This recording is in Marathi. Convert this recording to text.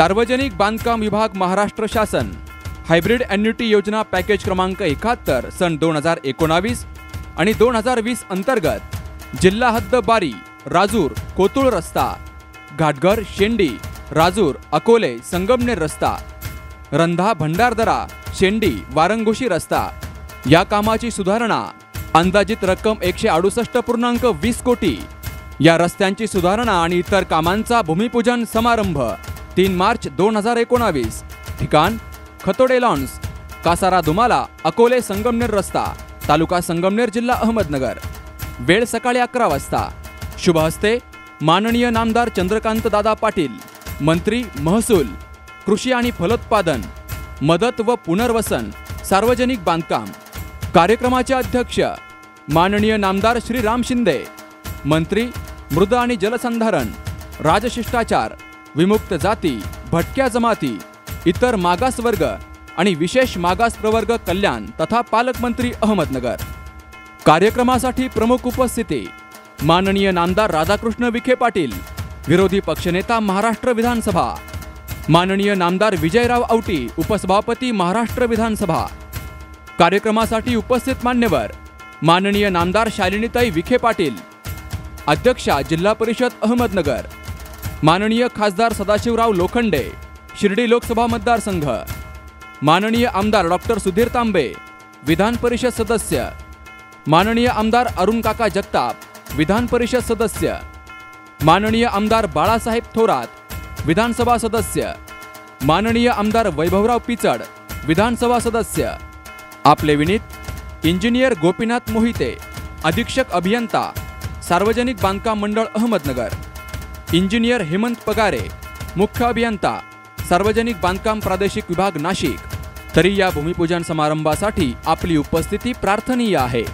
सार्वजनिक बांधकाम विभाग महाराष्ट्र शासन. हायब्रिड अॅन्युटी योजना पॅकेज क्रमांक एकाहत्तर सन दोन हजार एकोणावीस आणि दोन हजार वीस अंतर्गत जिल्हा हद्द बारी राजूर कोतुळ रस्ता घाटघर शेंडी राजूर अकोले संगमनेर रस्ता रंधा भंडारदरा शेंडी वारंगोशी रस्ता या कामाची सुधारणा अंदाजित रक्कम एकशे अडुसष्ट पूर्णांक वीस कोटी. या रस्त्यांची सुधारणा आणि इतर कामांचा भूमिपूजन समारंभ तीन मार्च दोन हजार एकोणावीस. ठिकाण खतोडे लॉन्स. कासारा दुमाला अकोले संगमनेर रस्ता. तालुका संगमनेर जिल्हा अहमदनगर. वेळ सकाळी अकरा वाजता. शुभ हस्ते माननीय नामदार चंद्रकांत दादा पाटील मंत्री महसूल कृषी आणि फलोत्पादन मदत व पुनर्वसन सार्वजनिक बांधकाम. कार्यक्रमाचे अध्यक्ष माननीय नामदार श्री राम शिंदे मंत्री मृद आणि जलसंधारण राजशिष्टाचार विमुक्त जाती भटक्या जमाती इतर मागास वर्ग आणि विशेष मागास प्रवर्ग कल्याण तथा पालकमंत्री अहमदनगर. कार्यक्रमासाठी प्रमुख उपस्थिती माननीय नामदार राधाकृष्ण विखे पाटील विरोधी पक्षनेता महाराष्ट्र विधानसभा माननीय नामदार विजयराव औटी उपसभापती महाराष्ट्र विधानसभा. कार्यक्रमासाठी उपस्थित मान्यवर माननीय नामदार शालिनीताई विखे पाटील अध्यक्षा जिल्हा परिषद अहमदनगर. माननीय खासदार सदाशिवराव लोखंडे शिर्डी लोकसभा मतदारसंघ. माननीय आमदार डॉक्टर सुधीर तांबे विधान परिषद सदस्य. माननीय आमदार अरुण काका जगताप विधान परिषद सदस्य. माननीय आमदार बाळासाहेब थोरात विधानसभा सदस्य. माननीय आमदार वैभवराव पिचड विधानसभा सदस्य. आपले विनीत इंजिनियर गोपीनाथ मोहिते अधीक्षक अभियंता सार्वजनिक बांधकाम मंडळ अहमदनगर. इंजिनियर हेमंत पगारे मुख्य अभियंता सार्वजनिक बांधकाम प्रादेशिक विभाग नाशिक. तरी या भूमिपूजन समारंभासाठी आपली उपस्थिती प्रार्थनीय आहे.